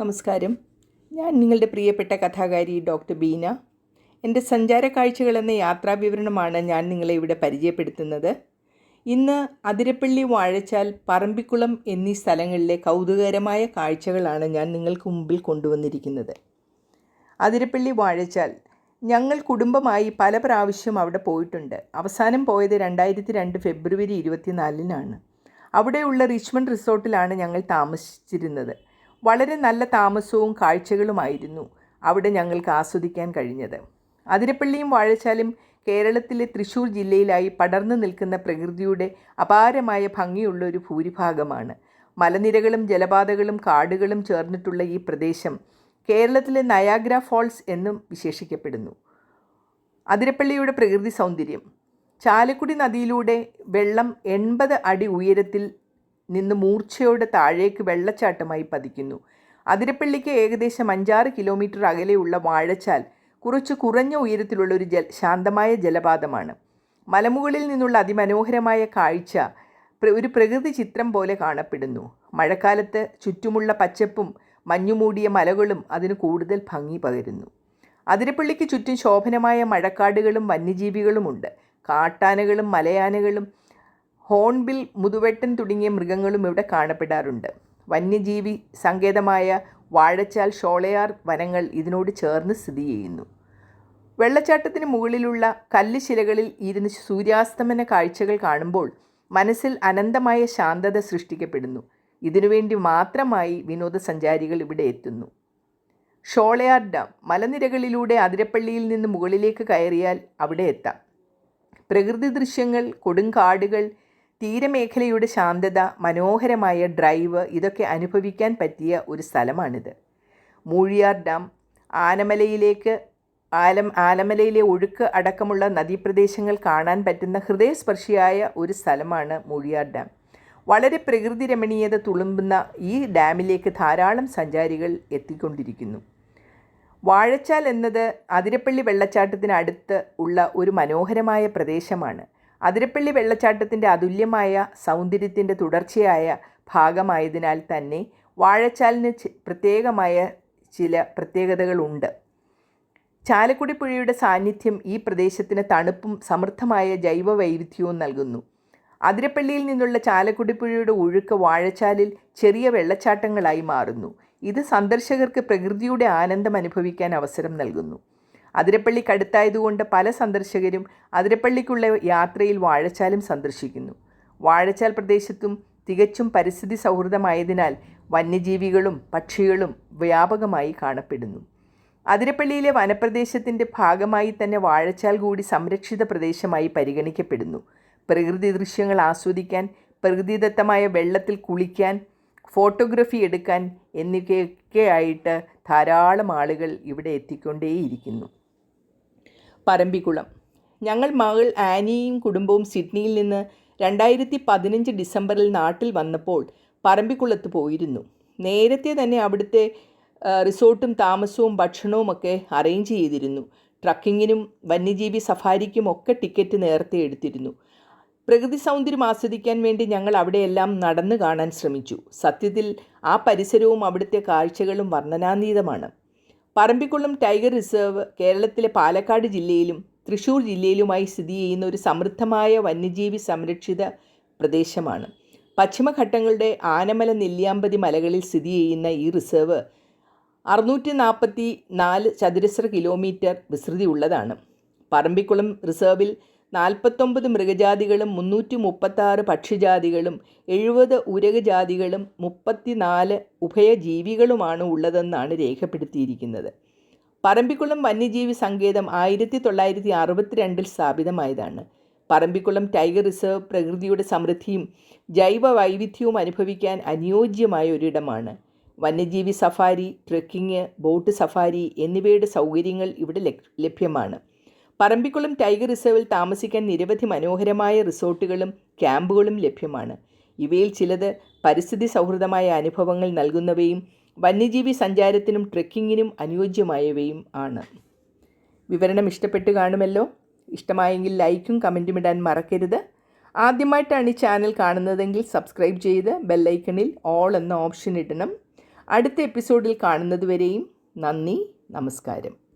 നമസ്കാരം. ഞാൻ നിങ്ങളുടെ പ്രിയപ്പെട്ട കഥാകാരി ഡോക്ടർ ബീന. എന്റെ സഞ്ചാര കാഴ്ചകൾ എന്ന യാത്രാ വിവരണമാണ് ഞാൻ നിങ്ങളെ ഇവിടെ പരിചയപ്പെടുത്തുന്നത്. ഇന്ന് അതിരപ്പള്ളി വാഴച്ചാൽ പറമ്പിക്കുളം എന്നീ സ്ഥലങ്ങളിലെ കൗതുകകരമായ കാഴ്ചകളാണ് ഞാൻ നിങ്ങൾക്ക് മുമ്പിൽ കൊണ്ടുവന്നിരിക്കുന്നത്. അതിരപ്പള്ളി വാഴച്ചാൽ. ഞങ്ങൾ കുടുംബമായി പല പ്രാവശ്യം അവിടെ പോയിട്ടുണ്ട്. അവസാനം പോയത് രണ്ടായിരത്തി രണ്ട് ഫെബ്രുവരി ഇരുപത്തിനാലിനാണ്. അവിടെയുള്ള റിച്ച്മണ്ട് റിസോർട്ടിലാണ് ഞങ്ങൾ താമസിച്ചിരുന്നത്. വളരെ നല്ല താമസവും കാഴ്ചകളുമായിരുന്നു അവിടെ ഞങ്ങൾക്ക് ആസ്വദിക്കാൻ കഴിഞ്ഞത്. അതിരപ്പള്ളിയും വാഴച്ചാലും കേരളത്തിലെ തൃശ്ശൂർ ജില്ലയിലായി പടർന്നു നിൽക്കുന്ന പ്രകൃതിയുടെ അപാരമായ ഭംഗിയുള്ള ഒരു ഭൂരിഭാഗമാണ്. മലനിരകളും ജലപാതകളും കാടുകളും ചേർന്നിട്ടുള്ള ഈ പ്രദേശം കേരളത്തിലെ നയാഗ്ര ഫോൾസ് എന്നും വിശേഷിക്കപ്പെടുന്നു. അതിരപ്പള്ളിയുടെ പ്രകൃതി സൗന്ദര്യം. ചാലക്കുടി നദിയിലൂടെ വെള്ളം എൺപത് അടി ഉയരത്തിൽ നിന്ന് മൂർച്ചയോടെ താഴേക്ക് വെള്ളച്ചാട്ടമായി പതിക്കുന്നു. അതിരപ്പള്ളിക്ക് ഏകദേശം അഞ്ചാറ് കിലോമീറ്റർ അകലെയുള്ള വാഴച്ചാൽ കുറച്ച് കുറഞ്ഞ ഉയരത്തിലുള്ള ഒരു ജൽ ശാന്തമായ ജലപാതമാണ്. മലമുകളിൽ നിന്നുള്ള അതിമനോഹരമായ കാഴ്ച ഒരു പ്രകൃതി ചിത്രം പോലെ കാണപ്പെടുന്നു. മഴക്കാലത്ത് ചുറ്റുമുള്ള പച്ചപ്പും മഞ്ഞുമൂടിയ മലകളും അതിന് കൂടുതൽ ഭംഗി പകരുന്നു. അതിരപ്പള്ളിക്ക് ചുറ്റും ശോഭനമായ മഴക്കാടുകളും വന്യജീവികളുമുണ്ട്. കാട്ടാനകളും മലയാനകളും ഹോൺബിൽ മുതുവെട്ടൻ തുടങ്ങിയ മൃഗങ്ങളും ഇവിടെ കാണപ്പെടാറുണ്ട്. വന്യജീവി സങ്കേതമായ വാഴച്ചാൽ ഷോളയാർ വനങ്ങൾ ഇതിനോട് ചേർന്ന് സ്ഥിതി ചെയ്യുന്നു. വെള്ളച്ചാട്ടത്തിന് മുകളിലുള്ള കല്ല് ശിലകളിൽ ഇരുന്ന് സൂര്യാസ്തമന കാഴ്ചകൾ കാണുമ്പോൾ മനസ്സിൽ അനന്തമായ ശാന്തത സൃഷ്ടിക്കപ്പെടുന്നു. ഇതിനുവേണ്ടി മാത്രമായി വിനോദസഞ്ചാരികൾ ഇവിടെ എത്തുന്നു. ഷോളയാർ ഡാം മലനിരകളിലൂടെ അതിരപ്പള്ളിയിൽ നിന്ന് മുകളിലേക്ക് കയറിയാൽ അവിടെ എത്താം. പ്രകൃതി ദൃശ്യങ്ങൾ കൊടുങ്കാടുകൾ തീരമേഖലയുടെ ശാന്തത മനോഹരമായ ഡ്രൈവ് ഇതൊക്കെ അനുഭവിക്കാൻ പറ്റിയ ഒരു സ്ഥലമാണിത്. മൂഴിയാർ ഡാം ആനമലയിലേക്ക് ആലം ആലമലയിലെ ഒഴുക്ക് അടക്കമുള്ള നദീപ്രദേശങ്ങൾ കാണാൻ പറ്റുന്ന ഹൃദയസ്പർശിയായ ഒരു സ്ഥലമാണ് മൂഴിയാർ ഡാം. വളരെ പ്രകൃതി രമണീയത തുളുമ്പുന്ന ഈ ഡാമിലേക്ക് ധാരാളം സഞ്ചാരികൾ എത്തിക്കൊണ്ടിരിക്കുന്നു. വാഴച്ചാൽ എന്നത് അതിരപ്പള്ളി വെള്ളച്ചാട്ടത്തിനടുത്ത് ഉള്ള ഒരു മനോഹരമായ പ്രദേശമാണ്. അതിരപ്പള്ളി വെള്ളച്ചാട്ടത്തിന്റെ അതുല്യമായ സൗന്ദര്യത്തിന്റെ തുടർച്ചയായ ഭാഗമായതിനാൽ തന്നെ വാഴച്ചാലിന് പ്രത്യേകമായ ചില പ്രത്യേകതകളുണ്ട്. ചാലക്കുടി പുഴയുടെ സാന്നിധ്യം ഈ പ്രദേശത്തിന് തണുപ്പും സമൃദ്ധമായ ജൈവ വൈവിധ്യവും നൽകുന്നു. അതിരപ്പള്ളിയിൽ നിന്നുള്ള ചാലക്കുടി പുഴയുടെ ഒഴുക്ക് വാഴച്ചാലിൽ ചെറിയ വെള്ളച്ചാട്ടങ്ങളായി മാറുന്നു. ഇത് സന്ദർശകർക്ക് പ്രകൃതിയുടെ ആനന്ദം അനുഭവിക്കാൻ അവസരം നൽകുന്നു. അതിരപ്പള്ളിക്കടുത്തായതുകൊണ്ട് പല സന്ദർശകരും അതിരപ്പള്ളിക്കുള്ള യാത്രയിൽ വാഴച്ചാലും സന്ദർശിക്കുന്നു. വാഴച്ചാൽ പ്രദേശത്തും തികച്ചും പരിസ്ഥിതി സൗഹൃദമായതിനാൽ വന്യജീവികളും പക്ഷികളും വ്യാപകമായി കാണപ്പെടുന്നു. അതിരപ്പള്ളിയിലെ വനപ്രദേശത്തിന്റെ ഭാഗമായി തന്നെ വാഴച്ചാൽ കൂടി സംരക്ഷിത പ്രദേശമായി പരിഗണിക്കപ്പെടുന്നു. പ്രകൃതി ദൃശ്യങ്ങൾ ആസ്വദിക്കാൻ പ്രകൃതിദത്തമായ വെള്ളത്തിൽ കുളിക്കാൻ ഫോട്ടോഗ്രഫി എടുക്കാൻ എന്നിവയൊക്കെയായിട്ട് ധാരാളം ആളുകൾ ഇവിടെ എത്തിക്കൊണ്ടേയിരിക്കുന്നു. പറമ്പിക്കുളം ഞങ്ങൾ മകൾ ആനിയും കുടുംബവും സിഡ്നിയിൽ നിന്ന് രണ്ടായിരത്തി പതിനഞ്ച് ഡിസംബറിൽ നാട്ടിൽ വന്നപ്പോൾ പറമ്പിക്കുളത്ത് പോയിരുന്നു. നേരത്തെ തന്നെ അവിടുത്തെ റിസോർട്ടും താമസവും ഭക്ഷണവും ഒക്കെ അറേഞ്ച് ചെയ്തിരുന്നു. ട്രക്കിങ്ങിനും വന്യജീവി സഫാരിക്കും ഒക്കെ ടിക്കറ്റ് നേരത്തെ എടുത്തിരുന്നു. പ്രകൃതി സൗന്ദര്യം ആസ്വദിക്കാൻ വേണ്ടി ഞങ്ങൾ അവിടെയെല്ലാം നടന്നു കാണാൻ ശ്രമിച്ചു. സത്യത്തിൽ ആ പരിസരവും അവിടുത്തെ കാഴ്ചകളും വർണനാതീതമാണ്. പറമ്പിക്കുളം ടൈഗർ റിസർവ് കേരളത്തിലെ പാലക്കാട് ജില്ലയിലും തൃശ്ശൂർ ജില്ലയിലുമായി സ്ഥിതി ചെയ്യുന്ന ഒരു സമൃദ്ധമായ വന്യജീവി സംരക്ഷിത പ്രദേശമാണ്. പശ്ചിമഘട്ടങ്ങളുടെ ആനമല നെല്ലിയാമ്പതി മലകളിൽ സ്ഥിതി ചെയ്യുന്ന ഈ റിസർവ് അറുന്നൂറ്റി നാൽപ്പത്തി നാല് ചതുരശ്ര കിലോമീറ്റർ വിസ്തൃതിയുള്ളതാണ്. പറമ്പിക്കുളം റിസർവിൽ നാൽപ്പത്തൊമ്പത് മൃഗജാതികളും മുന്നൂറ്റി മുപ്പത്താറ് പക്ഷിജാതികളും എഴുപത് ഉരകജാതികളും മുപ്പത്തിനാല് ഉഭയജീവികളുമാണ് ഉള്ളതെന്നാണ് രേഖപ്പെടുത്തിയിരിക്കുന്നത്. പറമ്പിക്കുളം വന്യജീവി സങ്കേതം ആയിരത്തി തൊള്ളായിരത്തി അറുപത്തിരണ്ടിൽ സ്ഥാപിതമായതാണ്. പറമ്പിക്കുളം ടൈഗർ റിസർവ് പ്രകൃതിയുടെ സമൃദ്ധിയും ജൈവ വൈവിധ്യവും അനുഭവിക്കാൻ അനുയോജ്യമായ ഒരിടമാണ്. വന്യജീവി സഫാരി ട്രെക്കിംഗ് ബോട്ട് സഫാരി എന്നിവയുടെ സൗകര്യങ്ങൾ ഇവിടെ ലഭ്യമാണ്. പറമ്പിക്കുളം ടൈഗർ റിസർവിൽ താമസിക്കാൻ നിരവധി മനോഹരമായ റിസോർട്ടുകളും ക്യാമ്പുകളും ലഭ്യമാണ്. ഇവയിൽ ചിലത് പരിസ്ഥിതി സൗഹൃദമായ അനുഭവങ്ങൾ നൽകുന്നവയും വന്യജീവി സഞ്ചാരത്തിനും ട്രെക്കിങ്ങിനും അനുയോജ്യമായവയും ആണ്. വിവരണം ഇഷ്ടപ്പെട്ട് കാണുമല്ലോ? ഇഷ്ടമായെങ്കിൽ ലൈക്കും കമന്റും ഇടാൻ മറക്കരുത്. ആദ്യമായിട്ടാണ് ഈ ചാനൽ കാണുന്നതെങ്കിൽ സബ്സ്ക്രൈബ് ചെയ്ത് ബെല്ലൈക്കണിൽ ഓൾ എന്ന ഓപ്ഷൻ ഇടണം. അടുത്ത എപ്പിസോഡിൽ കാണുന്നതുവരെയും നന്ദി നമസ്കാരം.